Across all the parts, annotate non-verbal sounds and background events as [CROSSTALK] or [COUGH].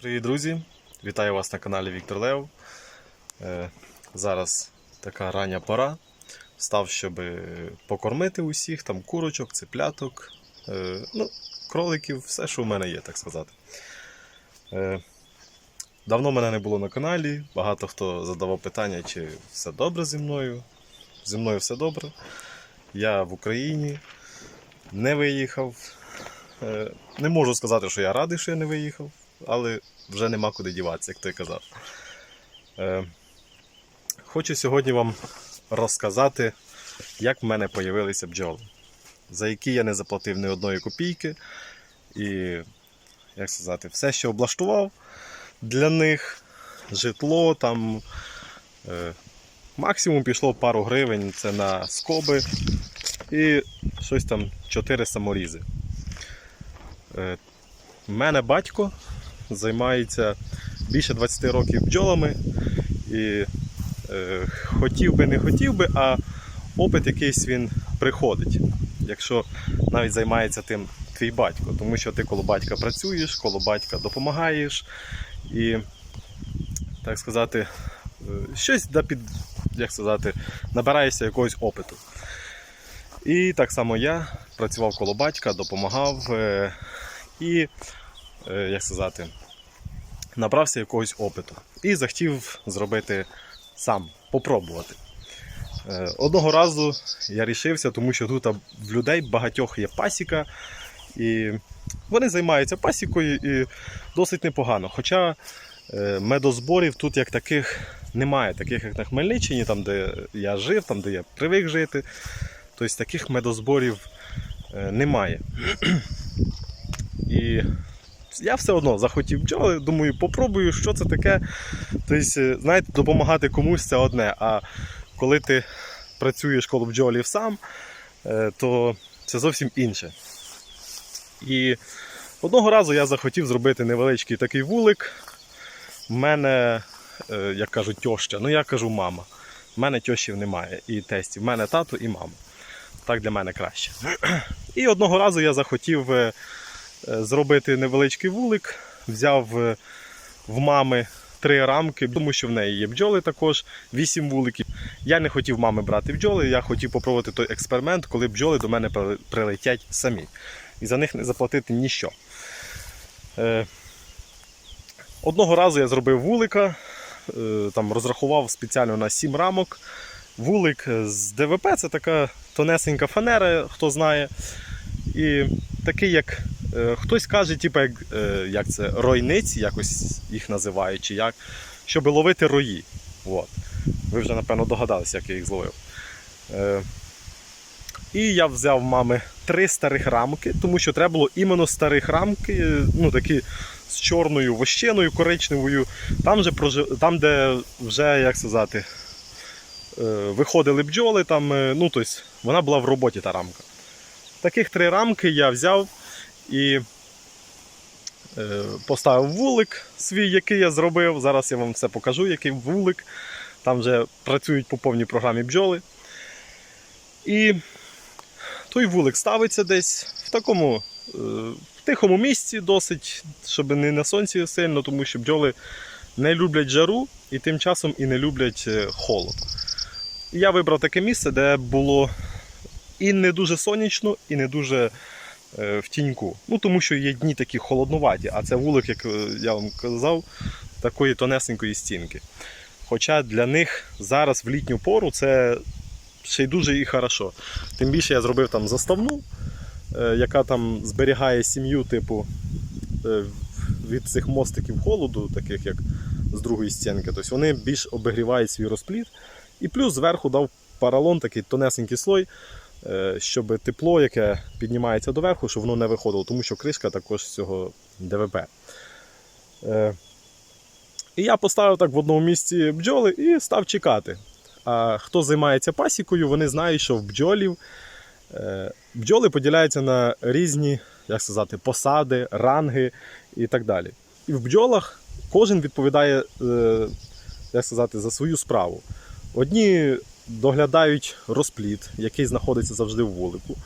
Привіт, друзі! Вітаю вас на каналі Віктор Лев. Е, Зараз така рання пора. Встав, щоб покормити усіх, там курочок, цепляток, е, ну, кроликів, все, що в мене є, так сказати. Е, Давно мене не було на каналі. Багато хто задавав питання, чи все добре зі мною. Зі мною все добре. Я в Україні не виїхав. Не можу сказати, що я радий, що я не виїхав, але вже нема куди діватися, як той казав. Е, Хочу сьогодні вам розказати, як в мене з'явилися бджоли, за які я не заплатив ні одної копійки. І, як сказати, все, що облаштував для них, житло там. Е, Максимум пішло пару гривень це на скоби і щось там 4 саморізи. Е, в мене батько займається більше 20 років бджолами. І е, хотів би, не хотів би, а опит якийсь він приходить, якщо навіть займається тим твій батько, тому що ти коло батька працюєш, коло батька допомагаєш. І, так сказати, е, щось да під, як сказати, набираєшся якогось опиту. І так само я працював коло батька, допомагав е, і, як сказати, набрався якогось опиту. І захотів зробити сам, попробувати. Е, Одного разу я рішився, тому що тут в людей багатьох є пасіка, і вони займаються пасікою і досить непогано. Хоча е, медозборів тут як таких немає, таких як на Хмельниччині, там де я жив, там де я привик жити. Тобто таких медозборів е, немає. [CLEARS THROAT] І я все одно захотів бджоли, думаю, попробую, що це таке. Тобто, е, знаєте, допомагати комусь це одне. А коли ти працюєш коло бджолів сам, е, то це зовсім інше. І одного разу я захотів зробити невеличкий такий вулик. У мене, е, як кажуть, тьоща, ну я кажу мама. У мене тьощів немає і тестів. У мене тато і мама. Так для мене краще. [CLEARS THROAT] І одного разу я захотів зробити невеличкий вулик, взяв е, в мами три рамки, тому що в неї є бджоли також, вісім вуликів. Я не хотів мами брати бджоли, я хотів попробувати той експеримент, коли бджоли до мене прилетять самі. І за них не заплатити ніщо. Е, Одного разу я зробив вулика, е, там розрахував спеціально на 7 рамок. Вулик з ДВП це така тонесенька фанера, хто знає. І такий, як е, хтось каже, типу, як, е, як це, ройниці, якось їх називають, чи як, щоб ловити рої. От. Ви вже, напевно, догадалися, як я їх зловив. Е, і я взяв мами три старих рамки, тому що треба було іменно старих рамки, е, ну такі з чорною вощеною, коричневою, там, же, там де вже, як сказати, е, виходили бджоли, там, е, ну, тобто, вона була в роботі та рамка. Таких три рамки я взяв і е, поставив вулик свій, який я зробив. Зараз я вам все покажу, який вулик. Там вже працюють по повній програмі бджоли. І той вулик ставиться десь в такому е, в тихому місці, досить, щоб не на сонці сильно, тому що бджоли не люблять жару і тим часом і не люблять е, холод. Я вибрав таке місце, де було і не дуже сонячно, і не дуже в тіньку. Ну, тому що є дні такі холоднуваті, а це вулик, як е, я вам казав, такої тонесенької стінки. Хоча для них зараз в літню пору це ще й дуже і хорошо. Тим більше я зробив там заставну, е, яка там зберігає сім'ю, типу, е, від цих мостиків холоду, таких як з другої стінки. Тобто вони більш обігрівають свій розплід. І плюс зверху дав паралон, такий тонесенький слой, е, щоб тепло, яке піднімається доверху, щоб воно не виходило, тому що кришка також з цього ДВП. Е, І я поставив так в одному місці бджоли і став чекати. А хто займається пасікою, вони знають, що в бджолів е, бджоли поділяються на різні, як сказати, посади, ранги і так далі. І в бджолах кожен відповідає, е, як сказати, за свою справу. Одні доглядають розплід, який знаходиться завжди в вулику.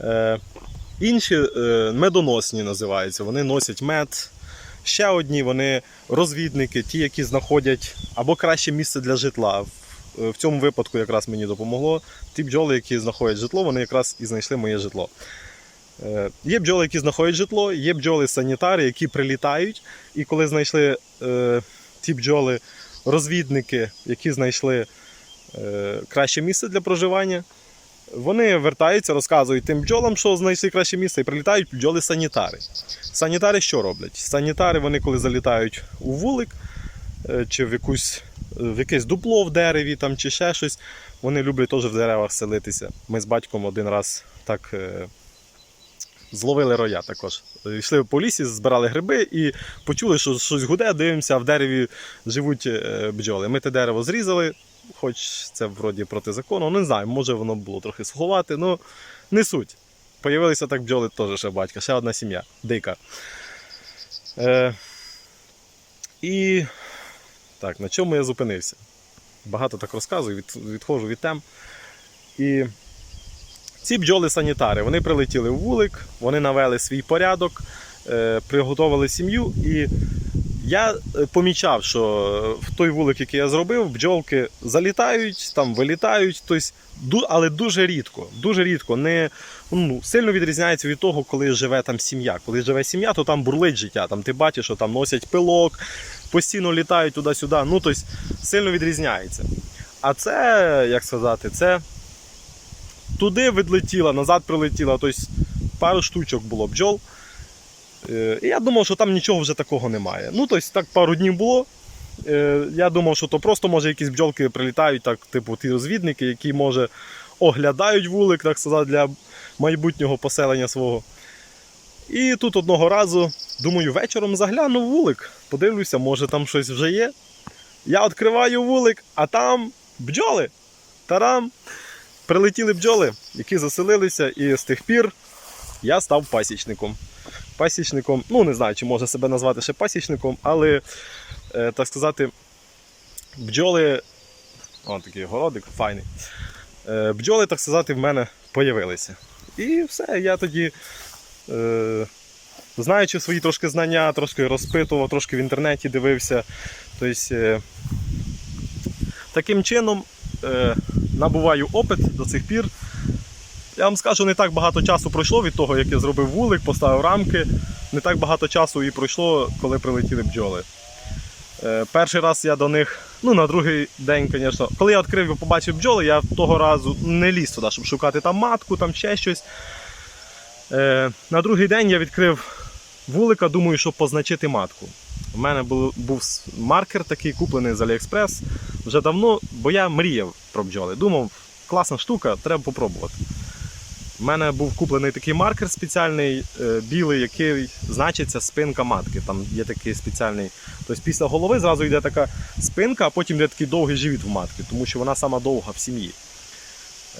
Е, інші е, медоносні називаються. Вони носять мед Ще одні вони розвідники, ті, які знаходять або краще місце для житла. В- В цьому випадку якраз мені допомогло. Ті бджоли, які знаходять житло, вони якраз і знайшли моє житло. Е, Є бджоли, які знаходять житло, є бджоли-санітари, які прилітають. І коли знайшли е, ті бджоли, розвідники, які знайшли е, краще місце для проживання, вони вертаються, розказують тим бджолам, що знайшли краще місце, і прилітають бджоли-санітари. Санітари що роблять? Санітари, вони коли залітають у вулик е, чи в, якусь, в якесь дупло в дереві там, чи ще щось, вони люблять теж в деревах селитися. Ми з батьком один раз так. е, Зловили роя також. Йшли по лісі, збирали гриби і почули, що щось гуде, дивимося, а в дереві живуть е, бджоли. Ми те дерево зрізали, хоч це вроді проти закону. Не знаю, може воно було трохи суховате, ну не суть. Появилися так бджоли теж ще батька, ще одна сім'я, дика. Е, і так, на чому я зупинився? Багато так розказую, від, відходжу від тем. І ці бджоли-санітари вони прилетіли в вулик, вони навели свій порядок, е, приготували сім'ю. І я е, помічав, що в той вулик, який я зробив, бджолки залітають, там вилітають, тобто, але дуже рідко. Дуже рідко. Не, ну, сильно відрізняється від того, коли живе там сім'я. Коли живе сім'я, то там бурлить життя. Там ти бачиш, що там носять пилок, постійно літають туди-сюди. Ну, тобто, сильно відрізняється. А це, як сказати, це туди відлетіла, назад прилетіла, тобто пару штучок було бджол. Е, І я думав, що там нічого вже такого немає. Ну, тобто так пару днів було. Е, Я думав, що то просто може якісь бджолки прилітають, так, типу ті розвідники, які може оглядають вулик, так сказати, для майбутнього поселення свого. І тут одного разу, думаю, вечором загляну в вулик, подивлюся, може там щось вже є. Я відкриваю вулик, а там бджоли. Тарам! Прилетіли бджоли, які заселилися, і з тих пір я став пасічником. Пасічником, ну не знаю, чи можна себе назвати ще пасічником, але, е, так сказати, бджоли. О, такий городик, файний. Е, бджоли, так сказати, в мене появилися. І все, я тоді, е, знаючи свої трошки знання, трошки розпитував, трошки в інтернеті дивився. Тобто, таким чином набуваю опит до цих пір. Я вам скажу, не так багато часу пройшло від того, як я зробив вулик, поставив рамки. Не так багато часу і пройшло, коли прилетіли бджоли. Е, перший раз я до них, ну на другий день, звісно, коли я відкрив і побачив бджоли, я того разу не ліз туди, щоб шукати там матку, там ще щось. Е, на другий день я відкрив вулика, думаю, щоб позначити матку. У мене був, був маркер такий, куплений з Aliexpress вже давно, бо я мріяв про бджоли. Думав, класна штука, треба попробувати. У мене був куплений такий маркер спеціальний, е, білий, який значиться спинка матки. Там є такий спеціальний. Тобто після голови зразу йде така спинка, а потім йде такий довгий живіт в матки, тому що вона сама довга в сім'ї.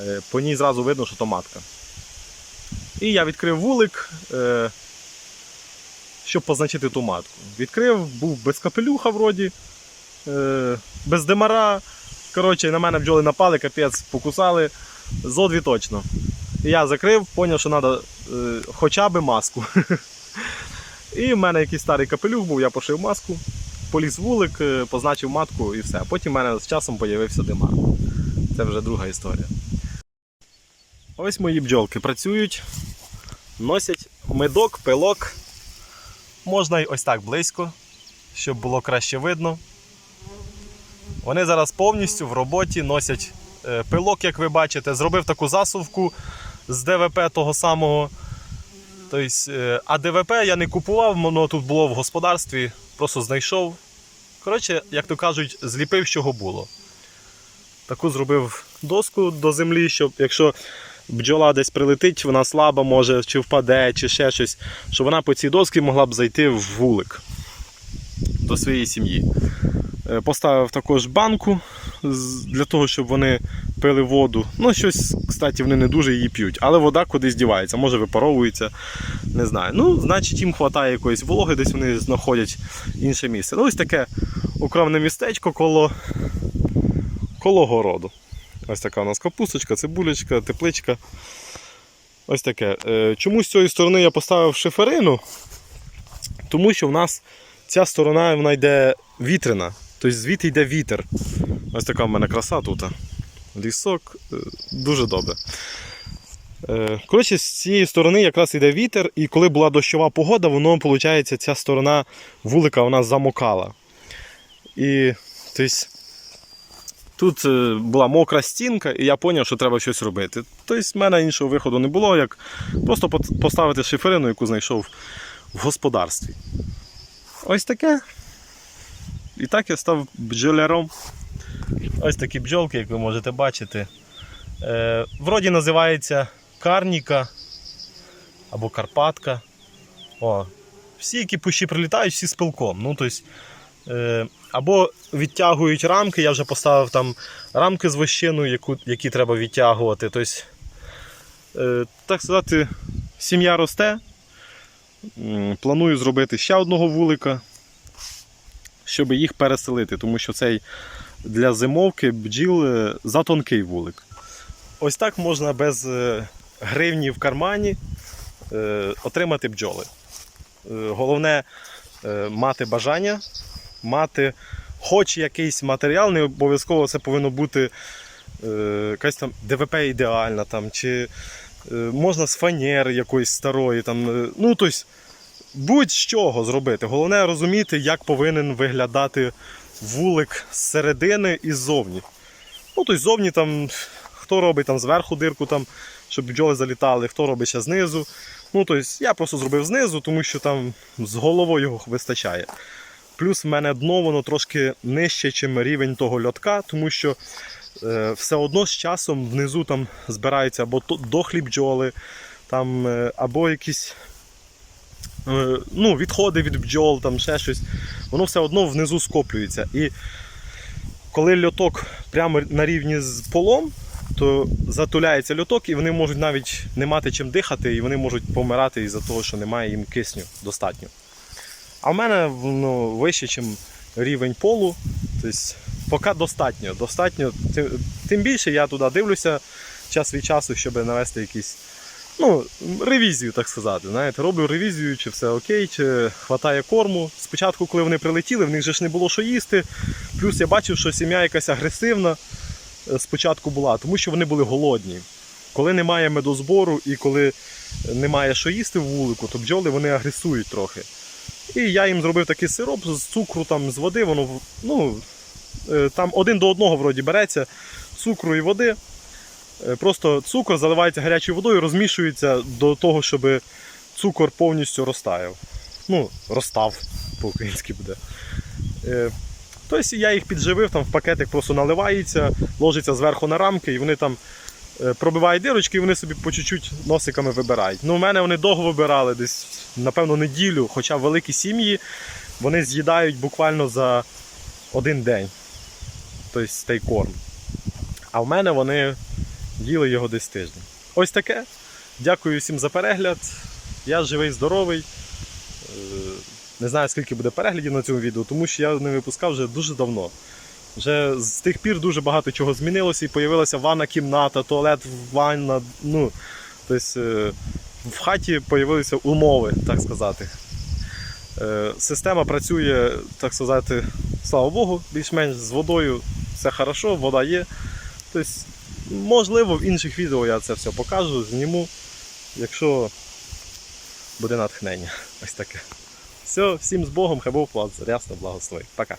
Е, По ній зразу видно, що то матка. І я відкрив вулик, е, щоб позначити ту матку. Відкрив, був без капелюха вроді, без демара. Коротше, на мене бджоли напали, капець, покусали. Зо дві точно. Я закрив, зрозумів, що треба е, хоча б маску. [LAUGHS] І в мене якийсь старий капелюх був, я пошив маску, поліз вулик, е, позначив матку і все. Потім в мене з часом з'явився димар. Це вже друга історія. Ось мої бджолки працюють, носять медок, пилок. Можна й ось так близько, щоб було краще видно. Вони зараз повністю в роботі носять е, пилок, як ви бачите. Зробив таку засувку з ДВП того самого. Тобто, а ДВП я не купував, воно тут було в господарстві, просто знайшов. Коротше, як то кажуть, зліпив, чого було. Таку зробив доску до землі, щоб якщо бджола десь прилетить, вона слаба може, чи впаде, чи ще щось, щоб вона по цій досці могла б зайти в вулик до своєї сім'ї. Е, Поставив також банку для того, щоб вони пили воду. Ну, щось, кстати, вони не дуже її п'ють, але вода кудись дівається, може випаровується, не знаю. Ну, значить, їм вистачає якоїсь вологи, десь вони знаходять інше місце. Ну, ось таке укромне містечко коло, коло городу. Ось така у нас капусточка, цибулечка, тепличка. Ось таке. Е, Чому з цієї сторони я поставив шиферину? Тому що в нас ця сторона вона йде вітряна. Тобто звідти йде вітер. Ось така в мене краса тут. Лісок. е, Дуже добре. Е, Коротше, з цієї сторони якраз йде вітер, і коли була дощова погода, воно, виходить, ця сторона вулика вона замокала. І тобто, тут е, була мокра стінка, і я зрозумів, що треба щось робити. Тобто, в мене іншого виходу не було, як просто поставити шиферину, яку знайшов в господарстві. Ось таке. І так я став бджоляром. Ось такі бджолки, як ви можете бачити. Е, вроді називається карніка або Карпатка. О, всі, які пущі прилітають, всі з пилком. Ну, тобто, е, або відтягують рамки, я вже поставив там рамки з вощиною, яку, які треба відтягувати. Тобто, е, так сказати, сім'я росте. Планую зробити ще одного вулика, щоб їх переселити, тому що цей для зимовки бджіл е, затонкий вулик. Ось так можна без е, гривні в кармані е, отримати бджоли. Головне мати бажання, мати хоч якийсь матеріал, не обов'язково це повинно бути якась там ДВП ідеальна, там, чи можна з фанери якоїсь старої. Там, ну, тобто, будь-з чого зробити. Головне розуміти, як повинен виглядати вулик з середини і ззовні. Ну, тобто ззовні там, хто робить там зверху дирку, там, щоб бджоли залітали, хто робить ще знизу. Ну, тобто, я просто зробив знизу, тому що там з головою його вистачає. Плюс в мене дно воно трошки нижче, ніж рівень того льотка, тому що е, все одно з часом внизу там збираються або дохлі бджоли, там, е, або якісь ну, відходи від бджол, там ще щось. Воно все одно внизу скоплюється. І коли льоток прямо на рівні з полом, то затуляється льоток, і вони можуть навіть не мати чим дихати, і вони можуть помирати із-за того, що немає їм кисню достатньо. А в мене воно вище, ніж рівень полу. Тобто, поки достатньо. достатньо. Тим більше я туди дивлюся час від часу, щоб навести якісь ну, ревізію, так сказати. Знаєте, роблю ревізію, чи все окей, чи хватає корму. Спочатку, коли вони прилетіли, в них же ж не було що їсти. Плюс я бачив, що сім'я якась агресивна е, спочатку була, тому що вони були голодні. Коли немає медозбору і коли немає що їсти в вулику, то бджоли вони агресують трохи. І я їм зробив такий сироп з цукру, там, з води, воно ну, е, там один до одного вроді береться цукру і води. Е, Просто цукор заливається гарячою водою, розмішується до того, щоб цукор повністю розтаяв. Ну, розстав по-українськи буде. Е, Тобто я їх підживив, там в пакетик просто наливається, ложиться зверху на рамки, і вони там е, пробивають дирочки, і вони собі по чуть-чуть носиками вибирають. Ну, у мене вони довго вибирали, десь, напевно, неділю, хоча великі сім'ї вони з'їдають буквально за один день. Тобто цей корм. А в мене вони їли його десь тиждень. Ось таке. Дякую всім за перегляд. Я живий, здоровий. Е, Не знаю, скільки буде переглядів на цьому відео, тому що я не випускав вже дуже давно. Вже з тих пір дуже багато чого змінилося і з'явилася ванна кімната, туалет, ванна. Ну, тобто, е, в хаті з'явилися умови, так сказати. Е, Система працює, так сказати, слава Богу, більш-менш з водою все хорошо, вода є. Тобто, можливо, в інших відео я це все покажу, зніму, якщо буде натхнення. Ось таке. Все, всім з Богом, хай Бог вас рясно благословить. Пока.